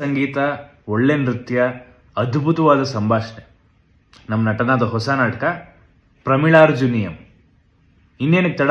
ಸಂಗೀತ, ಒಳ್ಳೆ ನೃತ್ಯ, ಅದ್ಭುತವಾದ ಸಂಭಾಷಣೆ. ನಮ್ಮ ನಟನಾದ ಹೊಸ ನಾಟಕ ಪ್ರಮಿಳಾರ್ಜುನಿಯಂ. ಇನ್ನೇನಕ್ಕೆ ತಡ?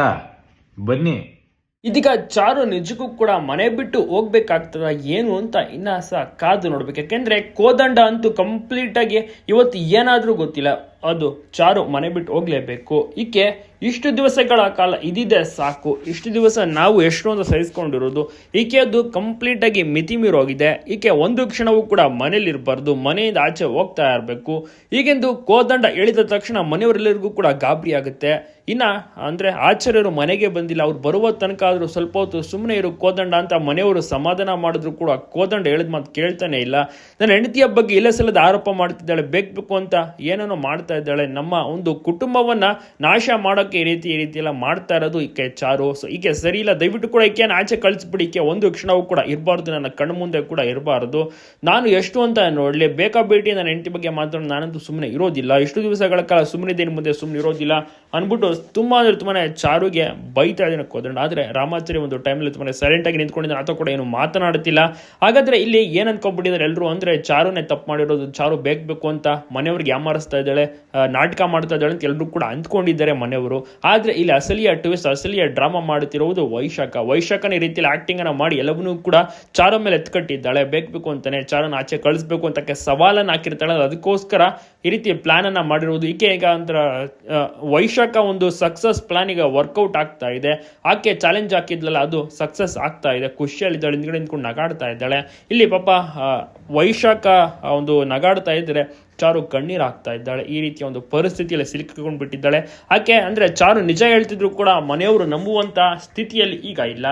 ಬನ್ನಿ. ಇದೀಗ ಚಾರು ನಿಜಕ್ಕೂ ಕೂಡ ಮನೆ ಬಿಟ್ಟು ಹೋಗ್ಬೇಕಾಗ್ತದ ಏನು ಅಂತ ಇನ್ನ ಸಹ ಕಾದು ನೋಡ್ಬೇಕು. ಯಾಕೆಂದ್ರೆ ಕೋದಂಡ ಅಂತೂ ಕಂಪ್ಲೀಟ್ ಆಗಿ ಇವತ್ತು ಏನಾದರೂ ಗೊತ್ತಿಲ್ಲ. ಅದು ಚಾರು ಮನೆ ಬಿಟ್ಟು ಹೋಗ್ಲೇಬೇಕು. ಈಕೆ ಇಷ್ಟು ದಿವಸಗಳ ಕಾಲ ಇದಿದೆ ಸಾಕು. ಇಷ್ಟು ದಿವಸ ನಾವು ಎಷ್ಟೊಂದು ಸಹಿಸ್ಕೊಂಡಿರೋದು. ಈಕೆಯದು ಕಂಪ್ಲೀಟ್ ಆಗಿ ಮಿತಿ ಮೀರೋಗಿದೆ. ಈಕೆ ಒಂದು ಕ್ಷಣವೂ ಕೂಡ ಮನೇಲಿ ಇರಬಾರ್ದು ಮನೆಯಿಂದ ಆಚೆ ಹೋಗ್ತಾ ಇರಬೇಕು. ಈಗೆಂದು ಕೋದಂಡ ಎಳಿದ ತಕ್ಷಣ ಮನೆಯವರೆಲ್ಲರಿಗೂ ಕೂಡ ಗಾಬರಿ ಆಗುತ್ತೆ. ಇನ್ನ ಅಂದ್ರೆ ಆಚಾರ್ಯರು ಮನೆಗೆ ಬಂದಿಲ್ಲ. ಅವ್ರು ಬರುವ ತನಕ ಆದರೂ ಸ್ವಲ್ಪ ಹೊತ್ತು ಸುಮ್ಮನೆ ಇರು, ಕೋದಂಡ ಅಂತ ಮನೆಯವರು ಸಮಾಧಾನ ಮಾಡಿದ್ರು ಕೂಡ ಕೋದಂಡ ಹೇಳಿದ ಮಾತು ಕೇಳ್ತಾನೆ ಇಲ್ಲ. ನನ್ನ ಹೆಂಡತಿಯ ಬಗ್ಗೆ ಇಲ್ಲ ಸಲದ ಆರೋಪ ಮಾಡ್ತಿದ್ದಾಳೆ. ಬೇಕು ಬೇಕು ಅಂತ ಏನೇನೋ ಮಾಡ್ತಾ ಇದ್ದಾಳೆ, ನಮ್ಮ ಒಂದು ಕುಟುಂಬವನ್ನ ನಾಶ ಮಾಡೋಕೆ ಈ ರೀತಿ ಈ ರೀತಿ ಮಾಡ್ತಾ ಇರೋದು ಈಕೆ ಚಾರು. ಸೊ ಈಕೆ ಸರಿ ಇಲ್ಲ. ದಯವಿಟ್ಟು ಕೂಡ ಈಕೆ ಆಚೆ ಕಳಿಸ್ಬಿಡಿ. ಈಕೆ ಒಂದು ಕ್ಷಣವೂ ಕೂಡ ಇರಬಾರ್ದು. ನನ್ನ ಕಣ್ಣು ಮುಂದೆ ಕೂಡ ಇರಬಾರ್ದು. ನಾನು ಎಷ್ಟು ಅಂತ ನೋಡಲಿ ಬೇಕಾ ನನ್ನ ಹೆಂಡತಿ ಬಗ್ಗೆ ಮಾತ್ರ ನಾನಂತೂ ಸುಮ್ಮನೆ ಇರೋದಿಲ್ಲ. ಎಷ್ಟು ದಿವಸಗಳ ಕಾಲ ಸುಮ್ಮನೆ ದಿನ ಮುಂದೆ ಸುಮ್ಮನೆ ಇರೋದಿಲ್ಲ. ಅಂದ್ಬಿಟ್ಟು ತುಂಬಾ ಅಂದ್ರೆ ತುಂಬಾ ಚಾರುಗೆ ಬೈತಾ ಇದ್ದೀನಿ ಕೋದಂಡ. ಆದ್ರೆ ರಾಮಾಚಾರಿ ಒಂದು ಟೈಮಲ್ಲಿ ತುಂಬಾ ಸೈಲೆಂಟ್ ಆಗಿ ನಿಂತ್ಕೊಂಡಿದ್ದಾನೆ. ಅಥವಾ ಕೂಡ ಏನು ಮಾತನಾಡ್ತಿಲ್ಲ ಹಾಗಾದ್ರೆ ಇಲ್ಲಿ ಏನ್ ಅನ್ಕೊಂಡ್ಬಿಟ್ಟಿದ್ದಾರೆ ಎಲ್ಲರೂ ಅಂದ್ರೆ ಚಾರುನೇ ತಪ್ಪು ಮಾಡಿರೋದು. ಚಾರು ಬೇಕು ಬೇಕು ಅಂತ ಮನೆಯವ್ರಿಗೆ ಯಾಮಾರಿಸ್ತಾ ಇದ್ದಾಳೆ. ನಾಟಕ ಮಾಡ್ತಾ ಇದ್ದಾಳೆ ಅಂತ ಎಲ್ಲರೂ ಕೂಡ ಅಂದ್ಕೊಂಡಿದ್ದಾರೆ ಮನೆಯವರು. ಆದರೆ ಇಲ್ಲಿ ಅಸಲಿಯ ಟ್ವಿಸ್ಟ್ ಅಸಲಿಯ ಡ್ರಾಮಾ ಮಾಡುತ್ತಿರುವುದು ವೈಶಾಖ. ವೈಶಾಖನ ಈ ರೀತಿಯಲ್ಲಿ ಆ್ಯಕ್ಟಿಂಗ್ ಅನ್ನ ಮಾಡಿ ಎಲ್ಲವನ್ನೂ ಕೂಡ ಚಾರು ಮೇಲೆ ಎತ್ಕಟ್ಟಿದ್ದಾಳೆ. ಬೇಕು ಬೇಕು ಅಂತಾನೆ, ಚಾರನ ಆಚೆ ಕಳಿಸ್ಬೇಕು ಅಂತಕ್ಕೆ ಸವಾಲನ್ನು ಹಾಕಿರ್ತಾಳೆ. ಅದಕ್ಕೋಸ್ಕರ ಈ ರೀತಿ ಪ್ಲಾನನ್ನು ಮಾಡಿರುವುದು ಈಕೆ ಈಗ ಅಂತರ ವೈಶಾಖ ಒಂದು ಸಕ್ಸಸ್ ಪ್ಲಾನ್ ಈಗ ವರ್ಕೌಟ್ ಆಗ್ತಾ ಇದೆ. ಆಕೆ ಚಾಲೆಂಜ್ ಹಾಕಿದ್ಲಲ್ಲ, ಅದು ಸಕ್ಸಸ್ ಆಗ್ತಾ ಇದೆ. ಖುಷಿಯಲ್ಲಿದ್ದಾಳೆ ಹಿಂದ್ಗಡೆ ನಿಂತ್ಕೊಂಡು ನಗಾಡ್ತಾ ಇದ್ದಾಳೆ. ಇಲ್ಲಿ ಪಾಪ ವೈಶಾಖ ಒಂದು ನಗಾಡ್ತಾ ಇದ್ರೆ ಚಾರು ಕಣ್ಣೀರು ಹಾಕ್ತಾ ಇದ್ದಾಳೆ. ಈ ರೀತಿಯ ಒಂದು ಪರಿಸ್ಥಿತಿಯಲ್ಲಿ ಸಿಲುಕಿಕೊಂಡು ಬಿಟ್ಟಿದ್ದಾಳೆ. ಆಕೆ ಅಂದ್ರೆ ಚಾರು ನಿಜ ಹೇಳ್ತಿದ್ರು ಕೂಡ ಮನೆಯವರು ನಂಬುವಂತ ಸ್ಥಿತಿಯಲ್ಲಿ ಈಗ ಇಲ್ಲ.